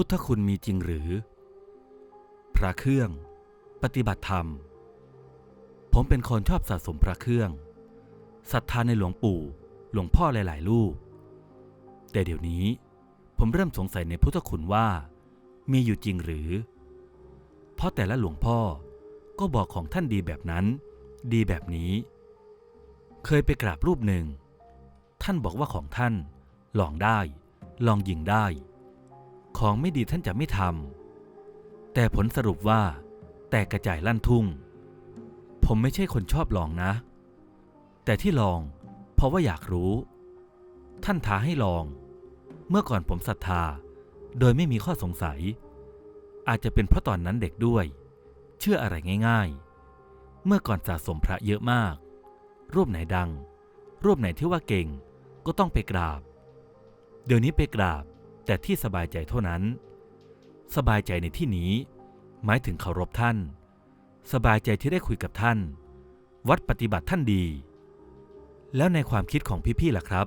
พุทธคุณมีจริงหรือ พระเครื่อง ปฏิบัติธรรม ผมเป็นคนชอบสะสมพระเครื่องศรัทธาในหลวงปู่ หลวงพ่อหลาย ๆ รูป แต่เดี๋ยวนี้ ผมเริ่มสงสัยในพุทธคุณว่า มีอยู่จริงหรือ เพราะแต่ละหลวงพ่อก็บอกของท่านดีแบบนั้น ดีแบบนี้ เคยไปกราบรูปหนึ่ง ท่านบอกว่าของท่าน ลองได้ ลองยิงได้ ของไม่ดีท่านจะไม่ทำแต่ผลสรุปว่า แตกกระจายลั่นทุ่ง ผมไม่ใช่คนชอบลองนะ แต่ที่ลอง เพราะว่าอยากรู้ ท่านท้าให้ลอง เมื่อก่อนผมศรัทธา โดยไม่มีข้อสงสัย อาจจะเป็นเพราะตอนนั้นเด็กด้วย เชื่ออะไรง่าย ๆ เมื่อก่อนสะสมพระเยอะมาก รูปไหนดัง รูปไหนที่ว่าเก่ง ก็ต้องไปกราบ เดี๋ยวนี้ไปกราบ แต่ที่สบายใจเท่านั้น สบายใจในที่นี้ หมายถึงเคารพท่าน สบายใจที่ได้คุยกับท่าน วัดปฏิบัติท่านดี แล้วในความคิดของพี่ๆล่ะครับ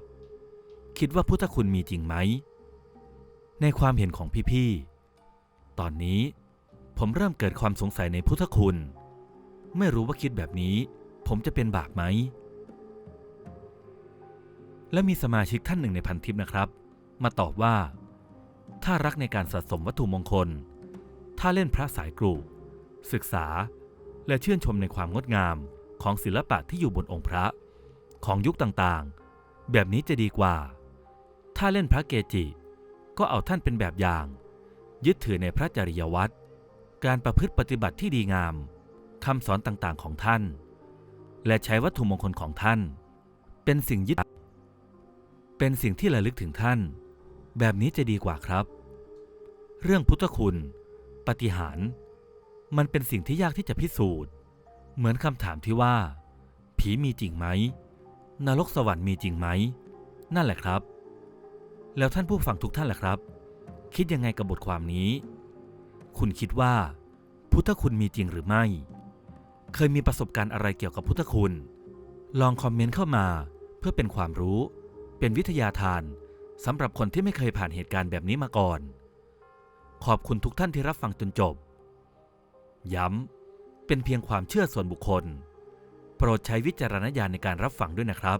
คิดว่าพุทธคุณมีจริงไหม ในความเห็นของพี่ๆ ตอนนี้ผมเริ่มเกิดความสงสัยในพุทธคุณ ไม่รู้ว่าคิดแบบนี้ ผมจะเป็นบาปไหม และมีสมาชิกท่านหนึ่งในพันทิปนะครับ มาตอบว่า ถ้ารักในการสะสมวัตถุมงคล ถ้าเล่นพระสายกรูศึกษา และชื่นชมในความงดงามของศิลปะที่อยู่บนองค์พระ ของยุคต่างๆ แบบนี้จะดีกว่า ถ้าเล่นพระเกจิ ก็เอาท่านเป็นแบบอย่าง ยึดถือในพระจริยวัตรการประพฤติปฏิบัติที่ดีงามคำสอนต่างๆของท่าน และใช้วัตถุมงคลของท่าน เป็นสิ่งยึดเป็นสิ่งที่ระลึกถึงท่าน แบบนี้จะดีกว่าครับ เรื่องพุทธคุณ ปฏิหารมันเป็นสิ่งที่ยากที่จะพิสูจน์ เหมือนคำถามที่ว่า ผีมีจริงไหมนรกสวรรค์มีจริงไหม นั่นแหละครับ แล้วท่านผู้ฟังทุกท่านล่ะครับ คิดยังไงกับบทความนี้ คุณคิดว่า พุทธคุณมีจริงหรือไม่ เคยมีประสบการณ์อะไรเกี่ยวกับพุทธคุณ ลองคอมเมนต์เข้ามาเพื่อเป็นความรู้ เป็นวิทยาทาน สำหรับคนที่ไม่เคยผ่านเหตุการณ์แบบนี้มาก่อน ขอบคุณทุกท่านที่รับฟังจนจบ ย้ำ เป็นเพียงความเชื่อส่วนบุคคล โปรดใช้วิจารณญาณในการรับฟังด้วยนะครับ